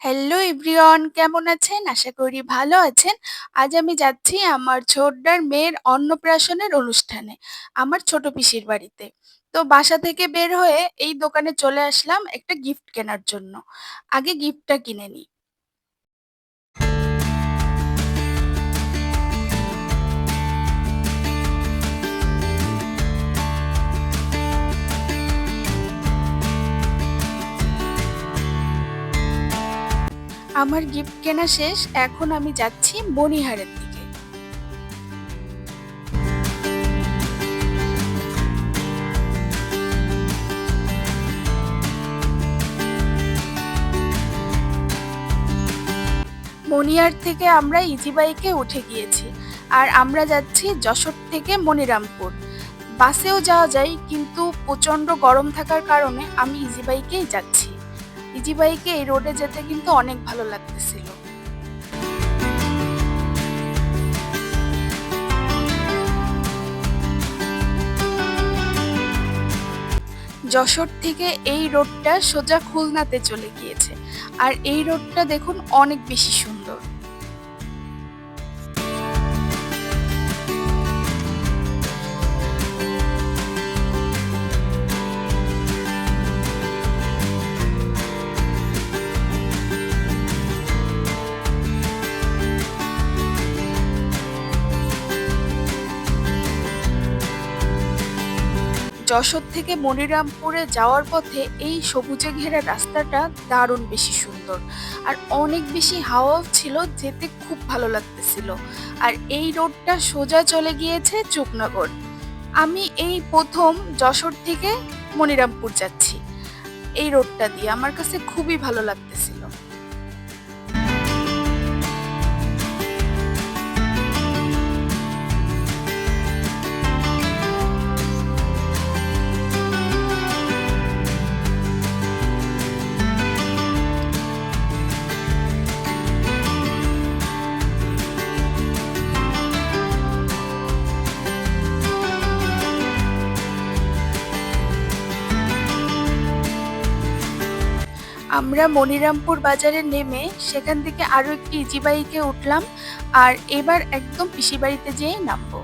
Hello everyone কেমন আছেন? আশা করি ভালো আছেন। আজ আমি যাচ্ছি আমার ছোটদার মেয়ের অন্নপ্রাশনের অনুষ্ঠানে, আমার ছোট পিসির বাড়িতে। তো বাসা থেকে বের হয়ে এই দোকানে চলে আসলাম একটা গিফট কেনার জন্য। আগে গিফটটা কিনে নিই। আমার গিফট কেনা শেষ। এখন আমি যাচ্ছি মণিহারের দিকে। মণিহার থেকে আমরা ইজি বাইকে উঠে গিয়েছি। আর আমরা যাচ্ছি যশোর থেকে মনিরামপুর। বাসেও যাওয়া যায়, কিন্তু প্রচণ্ড গরম থাকার কারণে আমি ইজি বাইকেই যাচ্ছি। ইজি বাইকে এই রোডে যেতে কিন্তু অনেক ভালো লাগতেছিল। যশোর থেকে এই রোডটা সোজা খুলনাতে চলে গিয়েছে আর এই রোডটা দেখুন অনেক বেশি সুন্দর যশোর থেকে মনিরামপুরে যাওয়ার পথে এই সবুজে ঘেরা রাস্তাটা দারুণ বেশি সুন্দর। আর অনেক বেশি হাওয়াও ছিল, যেতে খুব ভালো লাগতেছিল। আর এই রোডটা সোজা চলে গিয়েছে চুকনগর আমি এই প্রথম যশোর থেকে মনিরামপুর যাচ্ছি। এই রোডটা দিয়ে আমার কাছে খুবই ভালো লাগতেছিল আমরা মনিরামপুর বাজারে নেমে সেখান থেকে আরও একটি ইজি বাইকে উঠলাম আর এবার একদম পিসি বাড়িতে যেয়ে নামবো।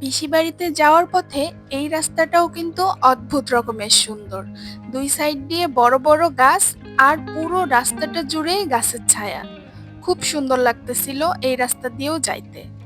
পিসি বাড়িতে যাওয়ার পথে এই রাস্তাটাও কিন্তু অদ্ভুত রকমের সুন্দর। দুই সাইড দিয়ে বড় বড় গাছ আর পুরো রাস্তাটা জুড়ে গাছের ছায়া। খুব সুন্দর লাগতেছিল এই রাস্তা দিয়েও যাইতে।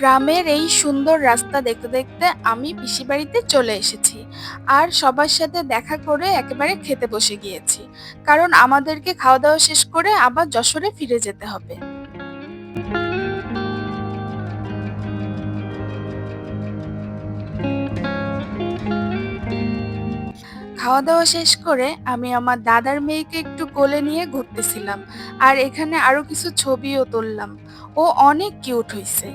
গ্রামের এই সুন্দর রাস্তা দেখতে দেখতে আমি পিসি বাড়িতে চলে এসেছি। আর সবার সাথে দেখা করে একেবারে খেতে বসে গিয়েছি। কারণ আমাদেরকে খাওয়া দাওয়া শেষ করে আবার যশোরে ফিরে যেতে হবে। খাওয়া দাওয়া শেষ করে আমি আমার দাদার মেয়েকে একটু কোলে নিয়ে ঘুরতেছিলাম। আর এখানে আরও কিছু ছবিও তুললাম। ও অনেক কিউট হয়েছে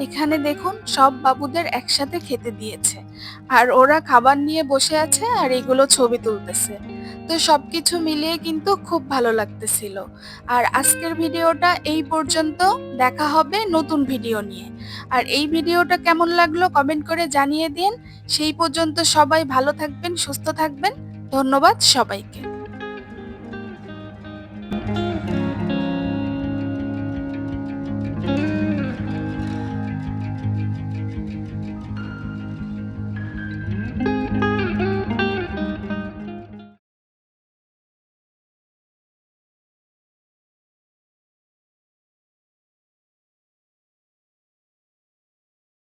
এখানে দেখুন, সব বাবুদের একসাথে খেতে দিয়েছে। আর ওরা খাবার নিয়ে বসে আছে আর এগুলো ছবি তুলতেছে। তো সবকিছু মিলিয়ে কিন্তু খুব ভালো লাগতেছিল। আর আজকের ভিডিওটা এই পর্যন্ত। দেখা হবে নতুন ভিডিও নিয়ে। আর এই ভিডিওটা কেমন লাগল কমেন্ট করে জানিয়ে দিন। সেই পর্যন্ত সবাই ভালো থাকবেন, সুস্থ থাকবেন। ধন্যবাদ সবাইকে।